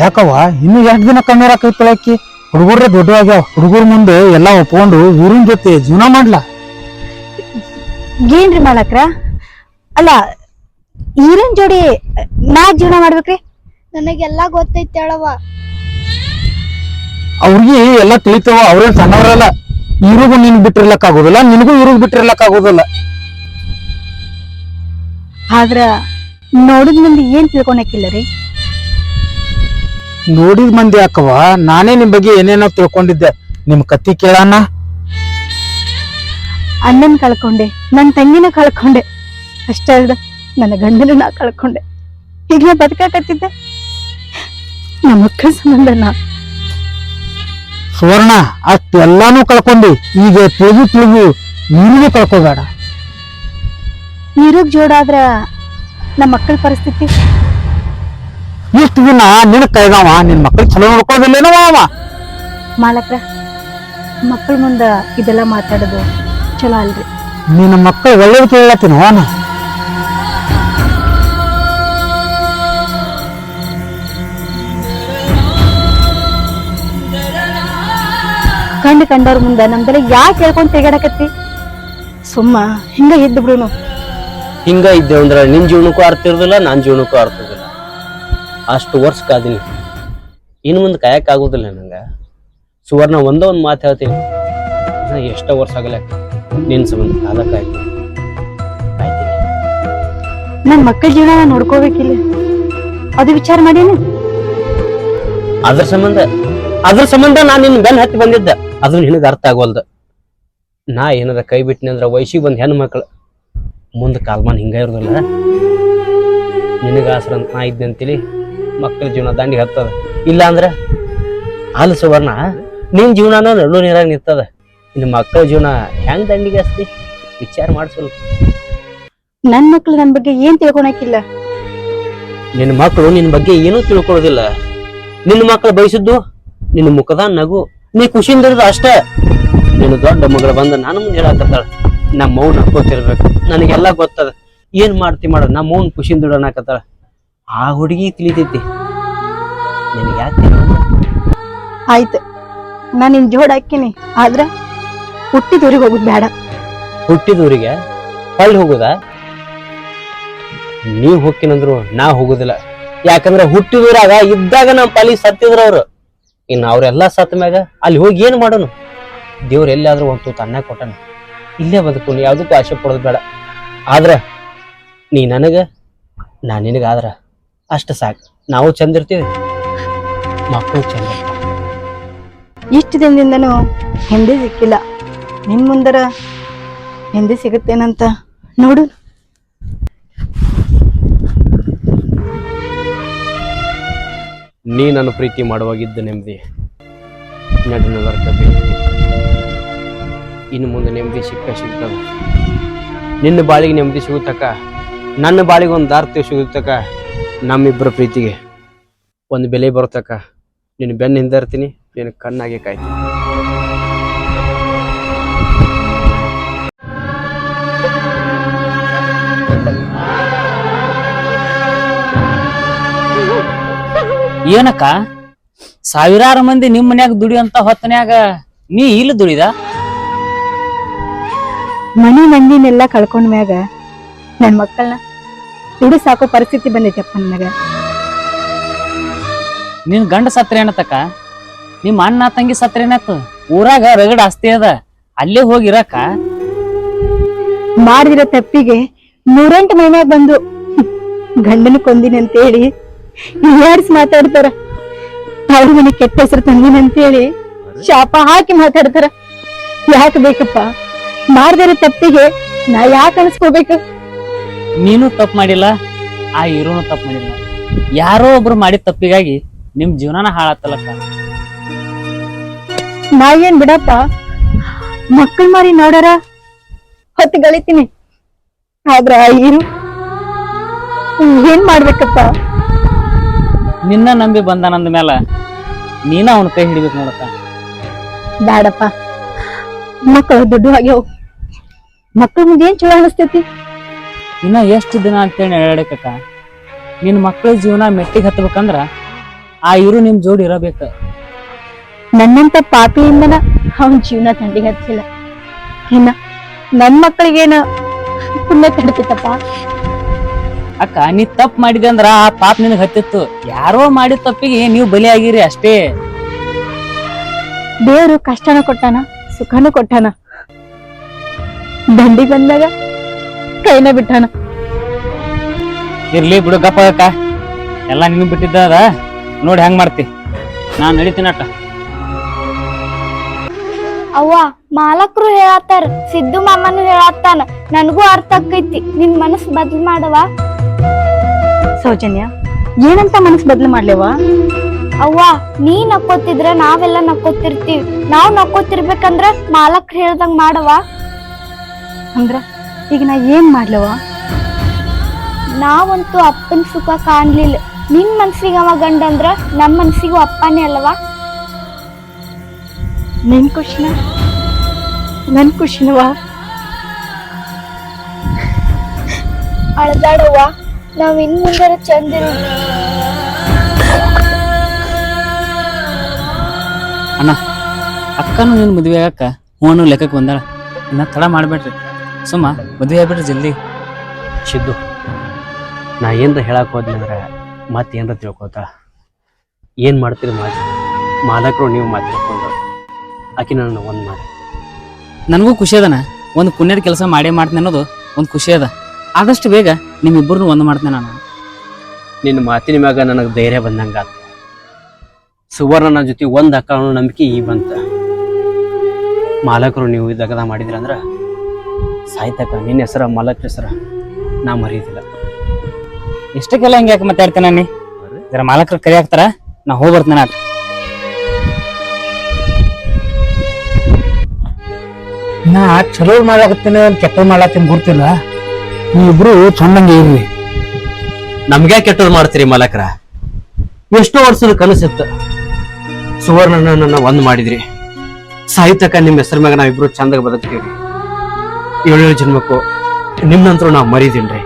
ಯಾಕವ್ವ? ಇನ್ನು ಎಷ್ಟು ದಿನ ಕಮ್ಮಿ ಹಾಕೈತಳ ಅಕ್ಕಿ ಹುಡುಗರ್ರೆ ದೊಡ್ಡ ಆಗ್ಯಾವ ಹುಡುಗರ ಮುಂದೆ ಎಲ್ಲಾ ಒಪ್ಕೊಂಡು ಊರಿನ ಜೊತೆ ಜೀವನ ಮಾಡ್ಲಾ. ಏನ್ರಿ ಮಾಡಕ್ರ ಅಲ್ಲ ಊರಿನ ಜೋಡಿ ನಾ ಜೀವನ ಮಾಡ್ಬೇಕ್ರಿ? ನನಗೆಲ್ಲಾ ಗೊತ್ತೈತೆ ಹೇಳವ್ವ. ಅವ್ರಿಗೆ ಎಲ್ಲ ತಿಳಿತಾವ ಅವ್ರೇನ್ ಸಣ್ಣವರಲ್ಲ. ಇವ್ರಿಗೂ ನಿನ್ ಬಿಟ್ಟಿರ್ಲಕ್ ಆಗೋದಿಲ್ಲ ನಿನಗೂ ಇವ್ರಿಗ್ ಬಿಟ್ಟಿರ್ಲಕ್ ಆಗೋದಿಲ್ಲ ಆದ್ರ ನೋಡಿದ್ ಮಂದಿ ಏನ್ ತಿಳ್ಕೊಳಕಿಲ್ಲ ರೀ? ನೋಡಿದ ಮಂದಿ ಯಾಕವ್ವ? ನಾನೇ ನಿಮ್ ಬಗ್ಗೆ ಏನೇನೋ ತಿಳ್ಕೊಂಡಿದ್ದೆ. ನಿಮ್ ಕತ್ತಿ ಕೇಳಾನ ಅಣ್ಣನ್ ಕಳ್ಕೊಂಡೆ ನನ್ ತಂಗಿನ ಕಳ್ಕೊಂಡೆ. ಅಷ್ಟೇ ಅಲ್ದ ನನ್ನ ಗಂಡನ ನಾ ಕಳ್ಕೊಂಡೆ. ಈಗ ನಾ ಬದುಕಾಕತ್ತಿದ್ದೆ. ನಮ್ಮ ಮಕ್ಕಳ ಸಂಬಂಧ ನಾ ಸುವರ್ಣ ಅಷ್ಟೆಲ್ಲಾನು ಕಳ್ಕೊಂಡಿ. ಈಗ ತಿಳಿದು ತಿಳಿದು ನೀರಿಗೆ ಕಳ್ಕೋಬೇಡ. ನೀರು ಜೋಡಾದ್ರ ನಮ್ಮ ಮಕ್ಕಳ ಪರಿಸ್ಥಿತಿ? ಇಷ್ಟು ದಿನ ನಿನ್ನ ಕೈದವ ನಿನ್ನ ಮಕ್ಕಳು ಚಲೋ ನೋಡ್ಕೊಳ್ಳೋದಿಲ್ಲೇನೋ ಅವ ಮಾಲಕ್ರ ಮಕ್ಕಳ ಮುಂದೆ ಇದೆಲ್ಲ ಮಾತಾಡೋದು ಚಲೋ ಅಲ್ರಿ. ನಿನ್ನ ಮಕ್ಕಳು ಒಳ್ಳೇದು ಕೇಳತ್ತೀನಿ ಅವನ ಕಂಡು ಕಂಡವ್ರ ಮುಂದ ನಮ್ದೆಲ್ಲ ಯಾಕೆ ಹೇಳ್ಕೊಂಡು ತೆಗಾಡಕತ್ತಿ ಸುಮ್ಮ ಹಿಂಗ ಇದ್ದು ಬಿಡುನು. ಹಿಂಗ ಇದ್ದೇವಂದ್ರ ನಿನ್ ಜೀವನಕ್ಕೂ ಅರ್ಥ ಇರೋದಿಲ್ಲ ನನ್ನ ಜೀವನಕ್ಕೂ ಅರ್ಥ ಅಷ್ಟು ವರ್ಷ ಕಾದಿನಿ ಇನ್ನು ಮುಂದೆ ಕಾಯಕ್ಕಾಗೋದಿಲ್ಲ ಆಗೋದಿಲ್ಲ ನನಗೆ ಸುವರ್ಣ ಒಂದ ಒಂದು ಮಾತು ಹೇಳ್ತೀನಿ. ನಾ ಎಷ್ಟ ವರ್ಷ ಆಗಲ್ಲ ನಿನ್ನ ಸಂಬಂಧ ಕಾಲ ನನ್ನ ಕಾಯ್ತೀನಿ ಮಕ್ಕಳ ಜೀವನ ನೋಡ್ಕೋಬೇಕಿಲ್ಲ. ಅದು ವಿಚಾರ ಮಾಡೇನು? ಅದ್ರ ಸಂಬಂಧ ಅದ್ರ ಸಂಬಂಧ ನಾನು ನಿನ್ನ ಬೆನ್ ಹತ್ತಿ ಬಂದಿದ್ದೆ. ಅದು ನಿನಗೆ ಅರ್ಥ ಆಗೋಲ್ದು. ನಾ ಏನಾರ ಕೈ ಬಿಟ್ಟಿನಿ ಅಂದ್ರೆ ವಯಸ್ಸಿಗೆ ಬಂದು ಹೆಣ್ಣು ಮಕ್ಕಳು ಮುಂದೆ ಕಾಲ್ಮಾನ್ ಹಿಂಗ ಇರೋದಿಲ್ಲ. ನಿನಗೆ ಆಸರ ಅಂತ ನಾ ಇದ್ದೆ ಅಂತೇಳಿ ಮಕ್ಕಳ ಜೀವನ ದಂಡಿಗೆ ಹತ್ತದ. ಇಲ್ಲ ಅಂದ್ರೆ ಹಾಲು ಸುವರ್ಣ ನಿನ್ ಜೀವನನ ನಡು ನೀರಾಗ ನಿಂತದ. ನಿನ್ನ ಮಕ್ಕಳ ಜೀವನ ಹೆಂಗ್ ದಂಡಿಗೆ ಹಸ್ತಿ? ವಿಚಾರ ಮಾಡಿಸಲು ನನ್ನ ನನ್ ಮಕ್ಳು ನನ್ ಬಗ್ಗೆ ಏನ್ ತಿಳ್ಕೊಳಕಿಲ್ಲ? ನಿನ್ನ ಮಕ್ಕಳು ನಿನ್ನ ಬಗ್ಗೆ ಏನೂ ತಿಳ್ಕೊಳ್ಳೋದಿಲ್ಲ ನಿನ್ನ ಮಕ್ಕಳು ಬಯಸಿದ್ದು ನಿನ್ನ ಮುಖದ ನಗು ನೀ ಖುಷಿಯಿಂದ ಇರೋದು ಅಷ್ಟೇ. ನಿನ್ನ ದೊಡ್ಡ ಮಗಳು ಬಂದ ನಾನು ಮುಂದೆ ಹೇಳಕತ್ತಾಳ. ನಮ್ಮ ಮೌನ ಗೊತ್ತಿರ್ಬೇಕು ನನಗೆಲ್ಲ ಗೊತ್ತದ. ಏನ್ ಮಾಡ್ತಿ ಮಾಡ ನಮ್ಮ ಮೌನ್ ಖುಷಿಯಿಂದ ಇಡೋಣಕತ್ತಾಳ. ಆ ಹುಡುಗಿ ತಿಳಿತೈತಿ ನಿನಗೆ ಯಾಕೆ ಆಯ್ತು. ನಾನು ನಿನ್ ಜೋಡ್ ಹಾಕಿನಿ ಹುಟ್ಟಿದ ಹುಟ್ಟಿದೂರಿಗೆ ಹೋಗುದು ಬೇಡ. ಹುಟ್ಟಿದೂರಿಗೆ? ಹೊಳ್ಳಿ ಹೋಗುದಾ? ನೀವ್ ಹೋಗ್ತೀನಂದ್ರು ನಾ ಹೋಗುದಿಲ್ಲ. ಯಾಕಂದ್ರೆ ಹುಟ್ಟಿದೂರಾಗ ಇದ್ದಾಗ ನಮ್ಮ ಪಾಲಿಗೆ ಸತ್ತಿದ್ರು ಅವ್ರು. ಇನ್ನು ಅವರೆಲ್ಲ ಸತ್ತ ಮ್ಯಾಗ ಅಲ್ಲಿ ಹೋಗಿ ಏನು ಮಾಡೋನು? ದೇವ್ರು ಎಲ್ಲಾದ್ರೂ ಒಂದು ತೂತ ಅನ್ನ ಕೊಟ್ಟನು. ಇಲ್ಲೇ ಬದುಕು ಯಾವ್ದಕ್ಕೂ ಆಸೆ ಪಡೋದು ಬೇಡ. ಆದ್ರೆ ನೀ ನನಗೆ ನಾ ನಿನಗ ಆದ್ರ ಅಷ್ಟ ಸಾಕು. ನಾವು ಚಂದ ಇರ್ತೀವಿ. ಮಕ್ಕಳು ಚಂದ. ಇಷ್ಟು ದಿನದಿಂದನೂ ಹಿಂದೆ ಸಿಕ್ಕಿಲ್ಲ. ನಿನ್ ಮುಂದರ ಹಿಂದೆ ಸಿಗುತ್ತೇನಂತ ನೋಡು. ನೀ ನನ್ನ ಪ್ರೀತಿ ಮಾಡುವಾಗಿದ್ದ ನೆಮ್ಮದಿ. ನಡು ಬರ್ತದೆ ಇನ್ನು ಮುಂದೆ ನೆಮ್ಮದಿ ಸಿಕ್ಕ ಸಿಗ್ತದೆ. ನಿನ್ನ ಬಾಳಿಗೆ ನೆಮ್ಮದಿ ಸಿಗುತ್ತಕ್ಕ. ನನ್ನ ಬಾಳಿಗೆ ಒಂದು ದಾರ್ತಿ ಸಿಗುತ್ತಕ ನಮ್ಮಿಬ್ಬರ ಪ್ರೀತಿಗೆ ಒಂದು ಬೆಲೆ ಬರುತ್ತಕ ನಿನ್ನ ಬೆನ್ನ ಹಿಂದಿರ್ತೀನಿ ನೀನು ಕಣ್ಣಾಗೆ ಕಾಯ್ತೀನಿ. ಏನಕ್ಕ? ಸಾವಿರಾರು ಮಂದಿ ನಿಮ್ ಮನ್ಯಾಗ ದುಡಿಯಂತ ಹೊತ್ತನ್ಯಾಗ ನೀ ಇಲ್ಲಿ ದುಡಿದ? ಮನಿ ಮಂದಿನೆಲ್ಲ ಕಳ್ಕೊಂಡ್ಮ್ಯಾಗ ನನ್ ಮಕ್ಕಳನ್ನ ದುಡಿ ಸಾಕೋ ಪರಿಸ್ಥಿತಿ ಬಂದೈತಪ್ಪ ನನಗೆ. ನಿನ್ ಗಂಡ ಸತ್ರ ಏನತಕ್ಕ ನಿಮ್ ಅಣ್ಣ ತಂಗಿ ಸತ್ರ ಏನತ್ತು? ಊರಾಗ ರಗಡ ಆಸ್ತಿ ಅದ. ಅಲ್ಲೇ ಹೋಗಿರಕ್ಕ? ಮಾಡಿದಿರೋ ತಪ್ಪಿಗೆ ನೂರೆಂಟು ಮೈನಾಗ ಬಂದು ಗಂಡನ ಕೊಂದಿನಿ ಅಂತೇಳಿ ಯಾಡ್ಸ್ ಮಾತಾಡ್ತಾರ? ಅವ್ರ ಮನೆ ಕೆಟ್ಟ ಹೆಸರು ತಂದಿನಿ ಅಂತೇಳಿ ಶಾಪ ಹಾಕಿ ಮಾತಾಡ್ತಾರ. ಯಾಕೆ ಬೇಕಪ್ಪ? ಮಾಡಿದಿರೋ ತಪ್ಪಿಗೆ ನಾ ಯಾಕೆ ಅನ್ಸ್ಕೋಬೇಕು? ನೀನು ತಪ್ಪು ಮಾಡಿಲ್ಲ ಆ ಹೀರೋನು ತಪ್ಪು ಮಾಡಿಲ್ಲ. ಯಾರೋ ಒಬ್ರು ಮಾಡಿದ ತಪ್ಪಿಗಾಗಿ ನಿಮ್ ಜೀವನನ ಹಾಳಾತಲಕ್ಕ ನಾ ಏನ್ ಬಿಡಪ್ಪ? ಮಕ್ಕಳು ಮಾರಿ ನೋಡರ? ಹೊತ್ತು ಗಳಿತೀನಿ. ಆದ್ರ ಏನು ಏನ್ ಮಾಡ್ಬೇಕಪ್ಪ? ನಿನ್ನ ನಂಬಿ ಬಂದಾನಂದ ಮೇಲೆ ನೀನ ಅವನ ಕೈ ಹಿಡಿಬೇಕು ನೋಡಕ್ಕ. ಬ್ಯಾಡಪ್ಪ. ಮಕ್ಕಳು ದುಡ್ಡು ಆಗ್ಯಾವ. ಮಕ್ಕಳ ಮುಂದೆ ಏನ್ ಚಲೋ ಅನಿಸ್ತೈತಿ? ಇನ್ನ ಎಷ್ಟು ದಿನ ಅಂತೇಳಿ ಹೇಳಕ್ಕ ನಿನ್ ಮಕ್ಕಳ ಜೀವನ ಮೆಟ್ಟಿಗೆ ಹತ್ಬೇಕಂದ್ರ ಆ ಇರು ನಿಮ್ ಜೋಡಿ ಇರಬೇಕ. ನನ್ನಂತ ಪಾಪಿಯಿಂದನ ಅವನ್ ಜೀವನ ತಂಡಿಗೆ ಹತ್ತಿಲ್ಲ ಇನ್ನ ನನ್ ಮಕ್ಕಳಿಗೇನ ಪುಣ್ಯ ತಡ್ತಿತ್ತಪ್ಪ ಅಕ್ಕ ನೀ ತಪ್ಪ ಮಾಡಿದೆ ಅಂದ್ರ ಆ ಪಾಪ ನಿನಗೆ ಹತ್ತಿತ್ತು. ಯಾರೋ ಮಾಡಿದ ತಪ್ಪಿಗೆ ನೀವು ಬಲಿ ಆಗಿರಿ ಅಷ್ಟೇ. ದೇವ್ರು ಕಷ್ಟನ ಕೊಟ್ಟಾನ ಸುಖನೂ ಕೊಟ್ಟಾನ. ದಂಡಿ ಬಂದಾಗ ಕೈನ ಬಿಟ್ಟಾನ. ಇರ್ಲಿ ಬಿಡು ಗಪ್ಪ ಅಕ್ಕ ಎಲ್ಲ ನಿನ್ ಬಿಟ್ಟಿದ್ದ ಅದ. ನೋಡಿ ಹೆಂಗ್ ಮಾಡ್ತಿ. ನಾನ್ ನಡೀತೀನಿ ಅಟ್ಟ. ಅವ್ವ ಮಾಲಕ್ರು ಹೇಳತ್ತಾರ ಸಿದ್ದು ಮಾಮನು ಹೇಳತ್ತಾನ. ನನಗೂ ಅರ್ಥ ಆಕೈತಿ. ನಿನ್ ಮನಸ್ ಬದ್ಲು ಮಾಡವ ಸೌಜನ್ಯ ಏನಂತ ಮನಸ್ ಬದ್ಲು ಮಾಡ್ಲೇವ ಅವ್ವ ನೀ ನಕ್ಕೋತಿದ್ರ ನಾವೆಲ್ಲ ನಕ್ಕೋತಿರ್ತೀವಿ. ನಾವ್ ನಕ್ಕೋತಿರ್ಬೇಕಂದ್ರ ಮಾಲಕ್ರು ಹೇಳ್ದಂಗ್ ಮಾಡವ ಅಂದ್ರ? ಈಗ ನಾ ಏನ್ ಮಾಡ್ಲವ? ನಾವಂತೂ ಅಪ್ಪನ ಸುಖ ಕಾಣ್ಲಿಲ್ಲ. ನಿನ್ ಮನ್ಸಿಗೆ ಅವ ಗಂಡ ಅಂದ್ರ ನಮ್ಮ ಮನ್ಸಿಗೂ ಅಪ್ಪನೇ ಅಲ್ವಾ? ನಿನ್ ಖುಷಿನ? ನನ್ ಖುಷಿನವ? ಅಳ್ದಾಡವ್ವ ನಾವ್ ಇನ್ ಮುಂದಾರ ಚಂದಿರು ಅಣ್ಣ ಅಕ್ಕನೂ ನಿನ್ ಮದುವೆ ಆಗಕ್ಕ ಹೂನು ಲೆಕ್ಕಕ್ಕೆ ಬಂದಾಳ. ಇನ್ನ ತಡ ಮಾಡ್ಬೇಡ್ರಿ. ಸುಮ್ಮ ಮದುವೆ ಆಗ್ಬಿಟ್ರೆ ಜಲ್ದಿ. ಸಿದ್ದು ನಾ ಏನರ ಹೇಳಕ್ ಹೋದ್ನಿ ಅಂದ್ರೆ ಮತ್ತೆ ಏನ್ರ ತಿಳ್ಕೊತ ಏನ್ ಮಾಡ್ತೀರಿ ಮಾಡಿ ಮಾಲಕರು ನೀವು ಮಾತಾಡ್ಕೊಂಡು ಆಕಿ ನನ್ನ ಒಂದ್ ಮಾಡಿ ನನಗೂ ಖುಷಿ ಅದನ. ಒಂದು ಪುಣ್ಯದ ಕೆಲಸ ಮಾಡೇ ಮಾಡ್ತೀನಿ ಅನ್ನೋದು ಒಂದು ಖುಷಿ ಅದ. ಆದಷ್ಟು ಬೇಗ ನಿಮ್ಮಿಬ್ಬರನ್ನು ಒಂದು ಮಾಡ್ತೇನೆ ನಾನು. ನಿನ್ನ ಮಾತಿನ ಮ್ಯಾಗ ನನಗೆ ಧೈರ್ಯ ಬಂದಂಗಾತು ಸುವರ್ಣನ ಜೊತೆ ಒಂದು ಅಕ್ಕ ಅನ್ನೋ ನಂಬಿಕೆ ಈ ಬಂತ. ಮಾಲಕರು ನೀವು ದಗದ ಮಾಡಿದ್ರಂದ್ರ ಸಾಯ್ತಕ್ಕ ನಿನ್ನ ಹೆಸರ ಮಲಕ್ ಹೆಸರ. ನಾ ಮರೆಯೋದಿಲ್ಲ ಇಷ್ಟಕ್ಕೆಲ್ಲ ಹಿಂಗೆ ಯಾಕೆ ಮಾತಾಡ್ತೇನೆ ನೀ? ಇದರ ಮಾಲಕರು ಕರಿ ಹಾಕ್ತಾರ ನಾ ಹೋಗಿ ಬರ್ತೇನೆ ಆಟ ನಾ ಚಲೋ ಮಾಡಾಕತ್ತೀನಿ ಕೆಟ್ಟ ಮಾಡತ್ತೀನಿ ಗೊತ್ತಿಲ್ಲ ನೀವಿಬ್ರು ಚಂದಂಗೆ ಇರ್ರಿ. ನಮ್ಗೆ ಕೆಟ್ಟದ್ ಮಾಡ್ತೀರಿ ಮಾಲಕರ? ಎಷ್ಟೋ ವರ್ಷದ ಕನಸಿತ್ತು. ಸುವರ್ಣನ ನನ್ನ ಒಂದ್ ಮಾಡಿದ್ರಿ. ಸಾಹಿತ್ಯಕ ನಿಮ್ಮ ಹೆಸರ ಮ್ಯಾಗ ನಾವಿಬ್ರು ಚಂದಾಗ ಬದುಕ್ತೀವ್ರಿ ಏಳೇಳು ಜನ್ಮಕ್ಕೂ ನಿಮ್ಮಂತರೂ ನಾವು ಮರೀದಿಲ್ರಿ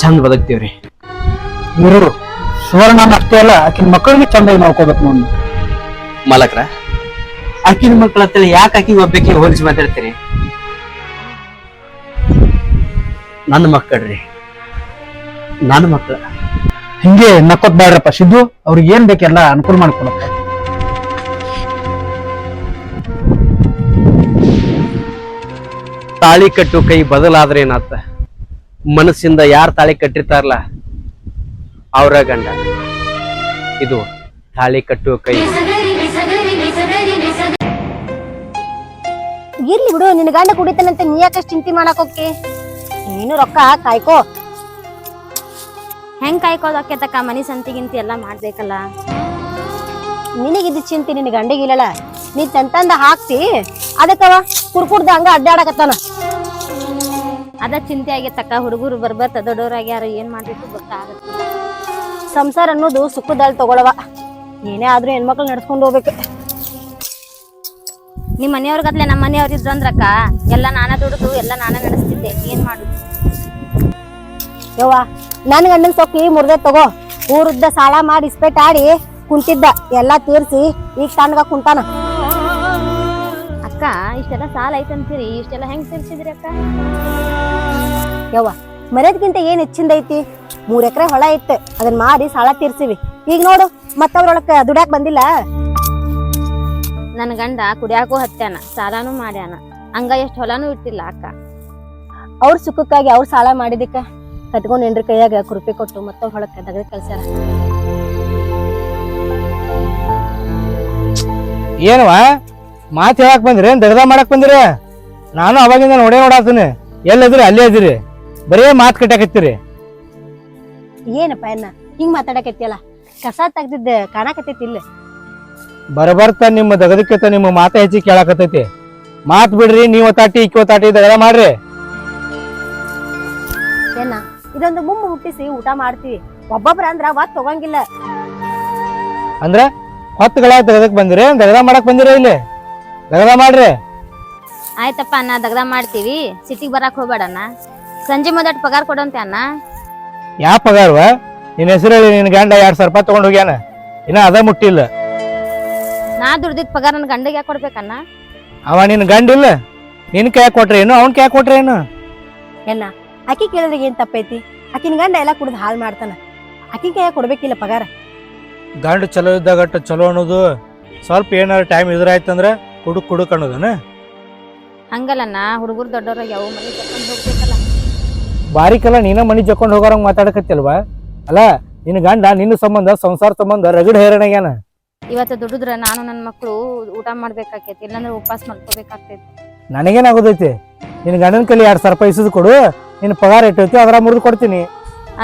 ಚಂದ ಬದುಕ್ತೀವ್ರಿ. ಗುರು ಸುವರ್ಣ ಅಷ್ಟೇ ಅಲ್ಲ ಆಕಿನ ಮಕ್ಕಳಿಗೆ ಚಂದ ನೋಡ್ಕೋಬೇಕು ನೋಡಿ. ಮಾಲಕ್ರ? ಆಕಿನ ಮಕ್ಕಳ ಹತ್ರ ಯಾಕೆ ಆಕಿ ಒಬ್ಬಕ್ಕೆ ಹೋಲಿಸಿ ಮಾತಾಡ್ತೀರಿ? ನನ್ನ ಮಕ್ಕಳ್ರಿ. ನನ್ನ ಮಕ್ಕಳ ಹಿಂಗೆ ನಕ್ಕೋತ್ ಬೇಡ್ರಪ್ಪ ಸಿದ್ದು ಅವ್ರಿಗೆ ಏನ್ ಬೇಕೆಲ್ಲ ಅನುಕೂಲ ಮಾಡ್ಕೊಡಪ್ಪ ತಾಳಿ ಕಟ್ಟು ಕೈ ಬದಲಾದ್ರೆ ಏನಾತ ಮನಸ್ಸಿಂದ ಯಾರು ತಾಳಿ ಕಟ್ಟಿರ್ತಾರಲ್ಲ ಅವರ ಗಂಡ. ಇದು ತಾಳಿ ಕಟ್ಟುವ ಕೈ. ಇರ್ಲಿ ಬಿಡು ನಿನ್ನ ಗಂಡ ಕುಡಿತಾನಂತೆ ನೀ ಯಾಕಷ್ಟು ಚಿಂತೆ ಮಾಡಕ್ ನೀನು ರೊಕ್ಕ ಕಾಯ್ಕೋ. ಹೆಂಗ್ ಕಾಯ್ಕೋದಕ್ಕೇತಕ್ಕ ಮನಿ ಸಂತಿಗಿಂತಿ ಎಲ್ಲ ಮಾಡ್ಬೇಕಲ್ಲ. ನಿನಗಿದ್ದ ಚಿಂತೆ ನಿನ್ನ ಗಂಡಿಗಿಲ್ಲಲ್ಲ ನೀ ತಂತಂದ ಹಾಕ್ತಿ. ಅದಕ್ಕವ ಕುರ್ಕುಡ್ದ ಹಂಗ ಅಡ್ಡಾಡಕತ್ತಾನ. ಅದ ಚಿಂತೆ ಆಗೇತಕ್ಕ, ಹುಡುಗರು ಬರ್ಬರ್ತ ದೊಡ್ಡವ್ರಾಗ್ಯಾರ ಏನ್ ಮಾಡ್ಬೇಕು ಗೊತ್ತಾಗತ್ತೆ. ಸಂಸಾರ ಅನ್ನೋದು ಸುಖದಲ್ಲಿ ತಗೊಳವ. ಏನೇ ಆದ್ರೂ ಹೆಣ್ಮಕ್ಳು ನಡ್ಸ್ಕೊಂಡು ಹೋಗ್ಬೇಕು. ನಿಮ್ ಮನೆಯವ್ರಿಗತ್ಲೆ ನಮ್ಮ ಮನೆಯವ್ರ ಇದ್ರಂದ್ರಕ್ಕ, ಎಲ್ಲ ನಾನ ದುಡಿದು, ಎಲ್ಲ ನಾನ ನಡೆಸ್ತಿದ್ದೆ, ಏನ್ ಮಾಡುದು? ಯವ್ವ, ನನ್ ಗಂಡನ್ ಸೊಕ್ಕಿ ಮುರ್ದೆ ತಗೋ. ಊರುದ್ದ ಸಾಲ ಮಾಡಿ ಇಸ್ಪೇಟ್ ಆಡಿ ಕುಂತಿದ್ದ, ಎಲ್ಲಾ ತೀರ್ಸಿ ಈಗ ತಣ್ಣಗ ಕುಂತಾನ. ಅಕ್ಕ ಇಷ್ಟೆಲ್ಲ ಸಾಲ ಐತಂತೀರಿ ಇಷ್ಟೆಲ್ಲ ಹೆಂಗ್ ತೀರ್ಸಿದ್ರಿ ಅಕ್ಕ? ಯವ್ವ ಮರ್ಯಾದಕ್ಕಿಂತ ಏನ್ ಹೆಚ್ಚಿಂದ ಐತಿ? ಮೂರ್ ಎಕರೆ ಹೊಲ ಇತ್ತು ಅದನ್ನ ಮಾಡಿ ಸಾಲ ತೀರ್ಸಿವಿ. ಈಗ ನೋಡು ಮತ್ತವ್ರೊಳಕ ದುಡ್ಯಾಕ್ ಬಂದಿಲ್ಲ? ನನ್ ಗಂಡ ಕುಡಿಯಾಕೂ ಹತ್ಯಾನ ಸಾಲಾನು ಮಾಡ್ಯಾನ. ಹಂಗ ಎಷ್ಟ್ ಹೊಲಾನು ಇಟ್ಟಿಲ್ಲ ಅಕ್ಕ. ಅವ್ರ ಸುಖಕ್ಕಾಗಿ ಅವ್ರ ಸಾಲ ಮಾಡಿದಕ್ಕ ಕಟ್ಕೊಂಡ್ ಹೆಂಡ್ರ ಕೈಯಾಗ ಕುರುಪಿ ಕೊಟ್ಟು ಮತ್ತವ್ರ ಹೊಳಕ್ಕ ತಗದ ಕಳ್ಸ್ಯಾರ. ಏನವ ಮಾತು ಹೇಳಕ್ ಬಂದ್ರೆ ಏನ್ ದಗದ ಮಾಡಕ್ ಬಂದಿರ? ನಾನು ಅವಾಗಿಂದ ನೋಡೇ ನೋಡಾತೀನಿ ಎಲ್ಲದ್ರಿ ಅಲ್ಲೇ ಇದ್ರಿ ಬರೇ ಮಾತು ಕಟ್ಟಾಕತ್ತೀರಿ ಏನಪ್ಪ ಎನ್ನ ಹಿಂಗ್ ಮಾತಾಡಕತ್ತಿಯಲ್ಲ? ಕಸ ತೆಗ್ದಿದ್ದ ಕಾಣಕತ್ತೈತಿ ಇಲ್ಲ. ಬರಬರ್ತ ನಿಮ್ಮ ದಗದಕ್ಕಿಂತ ನಿಮ್ಮ ಮಾತ ಹೆಚ್ಚಿ ಕೇಳಾಕತ್ತೈತಿ. ಮಾತ್ ಬಿಡ್ರಿ ನೀವು ತಾಟಿ ಇಕ್ಕಿ ಒತ್ತಾಟಿ ದಗದ ಮಾಡ್ರಿ. ಏನ ಇದೊಂದು ಮುಮ್ಮ ಹುಟ್ಟಿಸಿ ಊಟ ಮಾಡ್ತೀವಿ. ಒಬ್ಬೊಬ್ರ ಅಂದ್ರ ಒತ್ ತಗೊಂಗಿಲ್ಲ ಅಂದ್ರ ಹೊತ್ತುಗಳ ದಗದಕ್ಕೆ ಬಂದಿರಿ ದಗದ ಮಾಡಕ್ ಬಂದಿರ ಇಲ್ಲಿ? ದಗದ ಮಾಡ್ರಿ. ಆಯ್ತಪ್ಪ ಅಣ್ಣ ದಗದ ಮಾಡ್ತೀವಿ. ಸಿಟಿಗೆ ಬರಕ್ ಹೋಗ್ಬೇಡಣ್ಣ ಸಂಜೆ ಮೊದಟ್ ಪಗಾರ ಕೊಡಂತೆ ಅಣ್ಣ. ಯಾ ಪಗಾರವ? ನಿನ್ನ ಹೆಸರು ಹೇಳಿ ನಿನ್ನ ಗಂಡ ಎರಡ್ ಸಾವಿರ ರೂಪಾಯಿ ತಗೊಂಡ್ ಹೋಗ್ಯಾನ. ಇನ್ನ ಅದ ಮುಟ್ಟಿಲ್ಲ. ನಾ ದುಡ್ದಿದ್ ಪಗಾರ ನನ್ ಗಂಡಗೆ ಯಾಕೆ ಕೊಡ್ಬೇಕಣ್ಣ ಅವ ನಿನ್ ಗಂಡ ಇಲ್ಲ ನಿನ್ ಕೈ ಕೊಟ್ರೆ ಏನು? ಅವನ್ ಕೈ ಕೊಟ್ರೆ ಏನು? ಏನ ಆಕಿ ಕೇಳಿದ್ರೆ ಏನ್ ತಪ್ಪೈತಿ? ಆಕಿನ ಗಂಡ ಎಲ್ಲ ಕುಡ್ದು ಹಾಳು ಮಾಡ್ತಾನ. ಆಕಿನ ಕೈಯಾಗ ಕೊಡ್ಬೇಕಿಲ್ಲ ಪಗಾರ. ಗಂಡ ಚಲೋ ಇದ್ದಾಗಟ್ಟು ಚಲೋ ಅನ್ನೋದು ಸ್ವಲ್ಪ ಏನಾರ ಟೈಮ್ ಇದ್ರಾಯ್ತಂದ್ರ ಕುಡುಕ್ ಕುಡುಕ್ ಅನ್ನೋದನ? ನಾ ಹುಡುಗರು ದೊಡ್ಡವ್ರಾಗ ಯಾವ ಮನೆ ಕರ್ಕೊಂಡ್ ಹೋಗ್ಬೇಕಲ್ಲ. ಬಾರಿಕಲ್ಲ ನೀನ ಮನಿ ಜಕ್ಕೊಂಡು ಹೋಗೋರಂಗ್ ಮಾತಾಡಕತ್ತಿಲ್ವಾ ಅಲ್ಲ ನಿನ್ನ ಗಂಡ ನಿನ್ನ ಸಂಬಂಧ ಸಂಸಾರ ಸಂಬಂಧ ರಗಡ್ ಹೇರಣಗ್ಯಾನ ಇವತ್ತು ದುಡಿದ್ರ ನಾನು ನನ್ನ ಮಕ್ಕಳು ಊಟ ಮಾಡ್ಬೇಕಾಕೈತಿ ಇಲ್ಲಾಂದ್ರೆ ಉಪವಾಸ ಮಾಡ್ಕೋಬೇಕಾಗ್ತೈತಿ. ನನಗೇನಾಗೋದೈತಿ? ನಿನ್ನ ಗಂಡನ ಕಲಿ ಎರಡ್ ಸಾವಿರ ರೂಪಾಯಿ ಇಸಿದು ಕೊಡು ನಿನ್ನ ಪಗಾರ ಇಟ್ಟೈತಿ ಅದರ ಮುರಿದು ಕೊಡ್ತೀನಿ.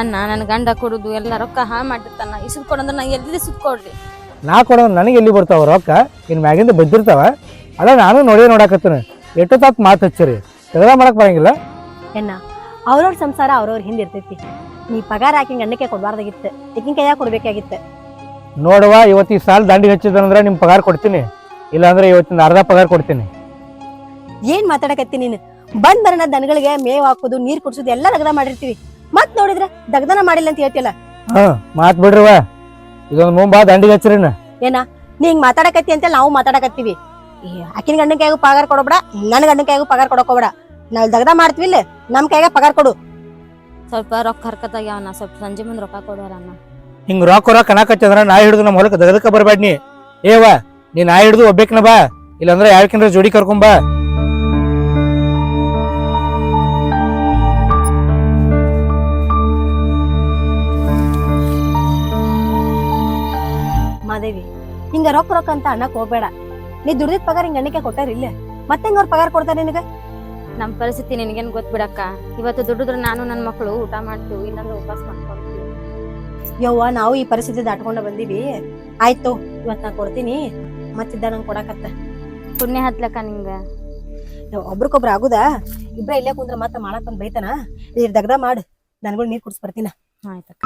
ಅಣ್ಣ ನನ್ನ ಗಂಡ ಕೊಡುದು ಎಲ್ಲ ರೊಕ್ಕ ಹಾ ಮಾಡಿರ್ತಾನ ಇಸುದ್ ಕೊಡಂದ್ರ ನಾ ಎಲ್ಲಿ ಸುದ್ ಕೊಡ್ರಿ ನಾ ಕೊಡೋ ನನಗೆ ಎಲ್ಲಿ ಬರ್ತಾವ ರೊಕ್ಕ ಇನ್ನು ಮ್ಯಾಗಿಂದ ಬಿದ್ದಿರ್ತಾವ ಅಲ್ಲ ನಾನು ನೋಡೇ ನೋಡಾಕತ್ತೀನಿ. ಎಟ್ಟು ತಾತ್ ಮಾತು ಹಚ್ಚಿರಿ. ತೆಗೆದ ಮಾಡಕ್ ಬರಂಗಿಲ್ಲ. ಎನ್ನ ಅವ್ರವ್ರ ಸಂಸಾರ ಅವ್ರವ್ರ ಹಿಂದೆ ಇರ್ತೈತಿ. ನೀ ಪಗಾರ ಹಾಕಿಂಗ್ ಅನ್ನಕ್ಕೆ ಕೊಡಬಾರ್ದಾಗಿತ್ತು. ಆಕಿನ ಕೈಯಾಗ ಕೊಡ್ಬೇಕಾಗಿತ್ತು. ನೋಡುವ ಇವತ್ತು ಈ ಸಾಲ ದಂಡಿಗೆ ಹಚ್ಚಿದಂದ್ರೆ ನಿಮ್ ಪಗಾರ ಕೊಡ್ತೀನಿ. ಇಲ್ಲಾಂದ್ರೆ ಇವತ್ತಿನ ಅರ್ಧ ಪಗಾರ ಕೊಡ್ತೀನಿ. ಏನ್ ಮಾತಾಡಕತ್ತಿ ನೀನು? ಬಂದ್ ಬರೋಣ ದನಗಳಿಗೆ ಮೇವ್ ಹಾಕೋದು ನೀರ್ ಕುಡಿಸೋದು ಎಲ್ಲ ದಗದ ಮಾಡಿರ್ತೀವಿ. ಮತ್ ನೋಡಿದ್ರೆ ದಗದನ ಮಾಡಿಲ್ಲ ಅಂತ ಹೇಳ್ತಿಲ್ಲ ಹಾ ಮಾತ್ ಬಿಡ್ರವ ಇದೊಂದು ಮುಂಬಾ ದಂಡಿಗೆ ಹಚ್ಚಿರಿನ ಏನ? ನೀ ಹಿಂಗ್ ಮಾತಾಡಕತ್ತಿ ಅಂತ ನಾವು ಮಾತಾಡಕತ್ತೀವಿ. ಅಕ್ಕಿನ ಆಕಿನ ಗಂಡನ ಕೈಗೂ ಪಗಾರ ಕೊಡಬೇಡ ನನ್ನ ಗಂಡನ ಕೈಗೂ ಪಗಾರ ಕೊಡಕೋಬೇಡ. ನಾವು ದಗದ ಮಾಡ್ತೀವಿ ಇಲ್ಲ ನಮ್ ಕೈಗ ಪಗಾರ ಕೊಡು. ಸ್ವಲ್ಪ ರೊಕ್ಕ ಹರ್ಕತ್ತಾಗ್ಯಾವನ ಸ್ವಲ್ಪ ಸಂಜೆ ಮುಂದೆ ರೊಕ್ಕ ಕೊಡೋರನ್ನ ಹಿಂಗ್ ರೊಕ್ಕ ರೊಕ್ಕ ಕನಾಕತ್ತಂದ್ರ ನಾ ಹಿಡಿದು ನಮ್ಮ ಹೊಲಕ್ಕೆ ದಗದಕ್ಕ ಬರಬೇಡ ನೀ. ಏವ ನೀ ನಾಯಿ ಹಿಡಿದು ಒಬ್ಬೇಕನ ಬಾ ಇಲ್ಲಾಂದ್ರೆ ಯಾವ್ಕಿಂದ್ರ ಜೋಡಿ ಕರ್ಕೊಂಬಾ ಹಿಂಗ ರೊಕ್ಕ ರೊಕ್ಕ ಅಂತ ಅನ್ನಕ್ ಹೋಗ್ಬೇಡ. ನೀ ದುಡ್ದಿದ್ ಪಗಾರ ಹಿಂಗ ಅಣ್ಣಕ್ಕೆ ಕೊಟ್ಟಾರ ಇಲ್ಲ. ಮತ್ತೆ ಹೆಂಗ ಅವ್ರ ಪಗಾರ ಕೊಡ್ತಾರ ನಿನಗ? ನಮ್ಮ ಪರಿಸ್ಥಿತಿ ನಿನಗೇನ್ ಗೊತ್ತ ಬಿಡಕ್ಕ ಇವತ್ತು ದುಡಿದ್ರೆ ನಾನು ನನ್ನ ಮಕ್ಕಳು ಊಟ ಮಾಡ್ತೀವಿ ಇಲ್ಲಾಂದ್ರೆ ಉಪವಾಸ ಮಾಡ್ಕೊಂತೀವಿ ಯವ್ವ ನಾವು ಈ ಪರಿಸ್ಥಿತಿ ದಾಟ್ಕೊಂಡ ಬಂದೀವಿ. ಆಯ್ತು ಇವತ್ ನಾ ಕೊಡ್ತೀನಿ. ಮತ್ತಿದ್ದ ನಂಗೆ ಕೊಡಕತ್ತ. ಪುಣ್ಯ ಹತ್ಲಕ್ಕ ನಿಂಗ. ಒಬ್ರಿಗೊಬ್ರು ಆಗುದಾ? ಇಬ್ರ ಇಲ್ಲೇ ಕುಂದ್ರ ಮತ್ತೆ ಮಾಡಕ್ ಬಂದ್ ಬೈತಾನ? ನೀರ್ ದಗ್ದ ಮಾಡ್. ನನ್ಗಳು ನೀರ್ ಕುಡ್ಸ್ ಬರ್ತೀನ. ಆಯ್ತಕ್ಕ.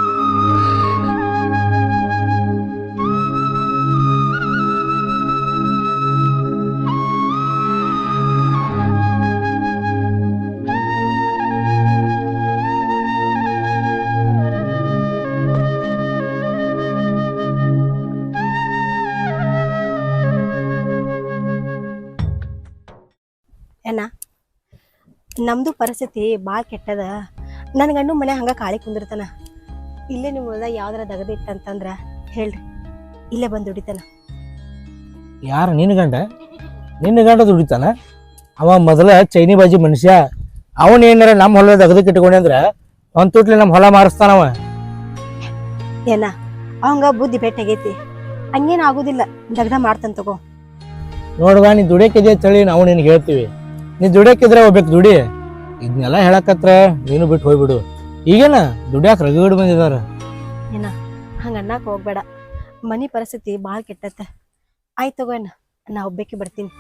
ನಮ್ದು ಪರಿಸ್ಥಿತಿ ಭಾಳ ಕೆಟ್ಟದ. ನನ್ನ ಗಂಡು ಮನೆ ಹಂಗ ಕಾಳಿ ಕುಂದಿರ್ತಾನ. ಇಲ್ಲೇ ನಿಮ್ಮ ಹೊಲ್ದಾಗ ಯಾವ್ದಾರ ದಗದಿತ್ತಂತಂದ್ರ ಹೇಳ್ರಿ. ಇಲ್ಲೇ ಬಂದು ದುಡಿತಾನ. ಯಾರು ನಿನ್ನ ಗಂಡ? ನಿನ್ನ ಗಂಡ ದುಡಿತಾನ? ಅವ ಮೊದಲ ಚೈನಿ ಬಾಜಿ ಮನುಷ್ಯ. ಅವನ್ ಏನಾರ ನಮ್ಮ ಹೊಲದ ದಗದಕ್ಕೆ ಇಟ್ಕೊಂಡೆ ಅಂದ್ರ ಒಂದ್ ತುಟ್ಲಿ ನಮ್ಮ ಹೊಲ ಮಾರಿಸ್ತಾನವ ಏನ ಅವಂಗ ಬುದ್ಧಿ ಬೆಟ್ಟಾಗೈತಿ ಹಂಗೇನ್ ಆಗುದಿಲ್ಲ. ದಗ್ದ ಮಾಡ್ತಾನ ತಗೋ. ನೋಡುವ ನೀ ದುಡಿಯಕ್ಕಿದೆ ತಳಿ ನಾವು ನಿನ್ಗೆ ಹೇಳ್ತೀವಿ. ನೀ ದುಡಿಯಾಕಿದ್ರೆ ಹೋಗ್ಬೇಕು ದುಡಿ. ಇದನ್ನೆಲ್ಲ ಹೇಳಕತ್ರ ನೀನು ಬಿಟ್ಟು ಹೋಗ್ಬಿಡು. ಈಗೇನ ದುಡಿಯಾಕ ರಗಡ್ ಬಂದಿದಾರ. ಹಂಗ ಅನ್ನಕ್ ಹೋಗ್ಬೇಡ. ಮನಿ ಪರಿಸ್ಥಿತಿ ಭಾಳ ಕೆಟ್ಟತ್ತೆ ಆಯ್ತು ತಗೋ ಅಣ್ಣ ನಾ ಒಬ್ಬಕ್ಕೆ ಬರ್ತೀನಿ.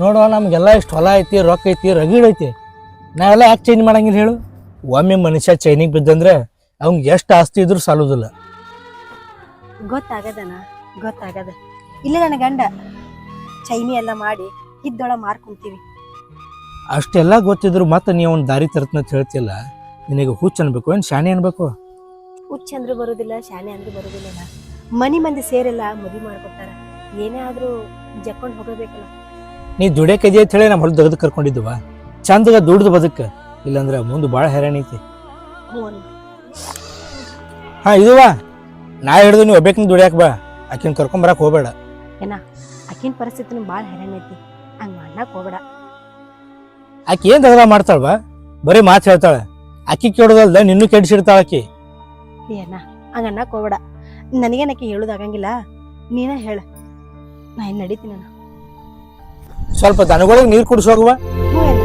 ನೋಡುವ ನಮ್ಗೆಲ್ಲ ಇಷ್ಟು ಹೊಲ ಐತಿ ರೊಕ್ಕ ಐತಿ ರಗಡ್ ಐತಿ. ನಾವೆಲ್ಲ ಯಾಕೆ ಚೇಂಜ್ ಮಾಡಂಗಿಲ್ಲ ಹೇಳು? ಒಮ್ಮೆ ಮನುಷ್ಯ ಚೈನಿಗೆ ಬಿದ್ದಂದ್ರೆ ಅವ್ನಿಗೆ ಎಷ್ಟು ಆಸ್ತಿ ಇದ್ರೂ ಸಾಲುದಿಲ್ಲ. ಗೊತ್ತಾಗದನ ಗೊತ್ತಾಗದ. ಇಲ್ಲ ನನ್ನ ಗಂಡ ಚೈನಿ ಎಲ್ಲ ಮಾಡಿ ಇದ್ದೊಳ ಮಾರ್ಕೊಂತೀವಿ ಅಷ್ಟೆಲ್ಲ ಗೊತ್ತಿದ್ರು ಮತ್ತೆ ನೀವು ಒಂದು ದಾರಿ ತರತ್ನ ಹೇಳ್ತಿಲ್ಲ ನಿನಗೆ ಹುಚ್ಚ ಅನ್ಬೇಕು ಏನು ಶಾಣೆ ಅನ್ಬೇಕು? ಹುಚ್ಚ ಅಂದ್ರೆ ಬರುದಿಲ್ಲ ಶಾಣೆ ಅಂದ್ರೆ ಬರುದಿಲ್ಲ ಮನಿ ಮಂದಿ ಸೇರೆಲ್ಲ ಮದುವೆ ಮಾಡ್ಕೊತಾರ ಏನೇ ಆದ್ರೂ ಜಕ್ಕೊಂಡ್ ಹೋಗಬೇಕಲ್ಲ. ನೀ ದುಡಿಯಕ್ಕಿದೆ ಅಂತ ಹೇಳಿ ನಮ್ಮ ಹೊಲ ತೆಗೆದು ಕರ್ಕೊಂಡಿದ್ವ ಚಂದಗ ದುಡ್ದು ಬದುಕ ಇಲ್ಲಂದ್ರೆ ಮುಂದೆ ಭಾಳ ಹೈರಾಣ ಐತಿ. ಹ್ಞೂ ಅಣ್ಣ. ಹಾ ಇದುವಾ? ನಾ ಹಿಡಿದು ನೀವು ಒಬ್ಬಾಕಿನ ದುಡಿಯಾಕ ಬಾ ಆಕಿನ ಕರ್ಕೊಂಬರಕ್ ಹೋಗ್ಬೇಡ. ಆಕಿನ ಪರಿಸ್ಥಿತಿನೂ ಭಾಳ ಹೈರಾಣ ಐತಿ. ಹಂಗ ಮಾಡಕ್ ಹೋಗ್ಬೇಡ. ಆಕಿ ಏನ್ ತಗದ ಮಾಡ್ತಾಳ ಬರೀ ಮಾತು ಹೇಳ್ತಾಳೆ. ಅಕ್ಕಿ ಕೆಡೋದಲ್ದ ನಿನ್ನೂ ಕೆಡಿಸಿಡ್ತಾಳ ಆಕಿ. ಏನ ಹಂಗ ಅನ್ನಕ್ ಹೋಗ್ಬೇಡ. ನನಗೇನ್ ಆಕಿ ಹೇಳುದಾಗಂಗಿಲ್ಲ ನೀನ ಹೇಳ. ನಾ ಏನ್ ನಡೀತೀನಿ ಅಣ್ಣ. ಸ್ವಲ್ಪ ದನಗಳಿಗೆ ನೀರು ಕುಡಿಸೋಗುವ? ಹ್ಞೂ ಅಣ್ಣ.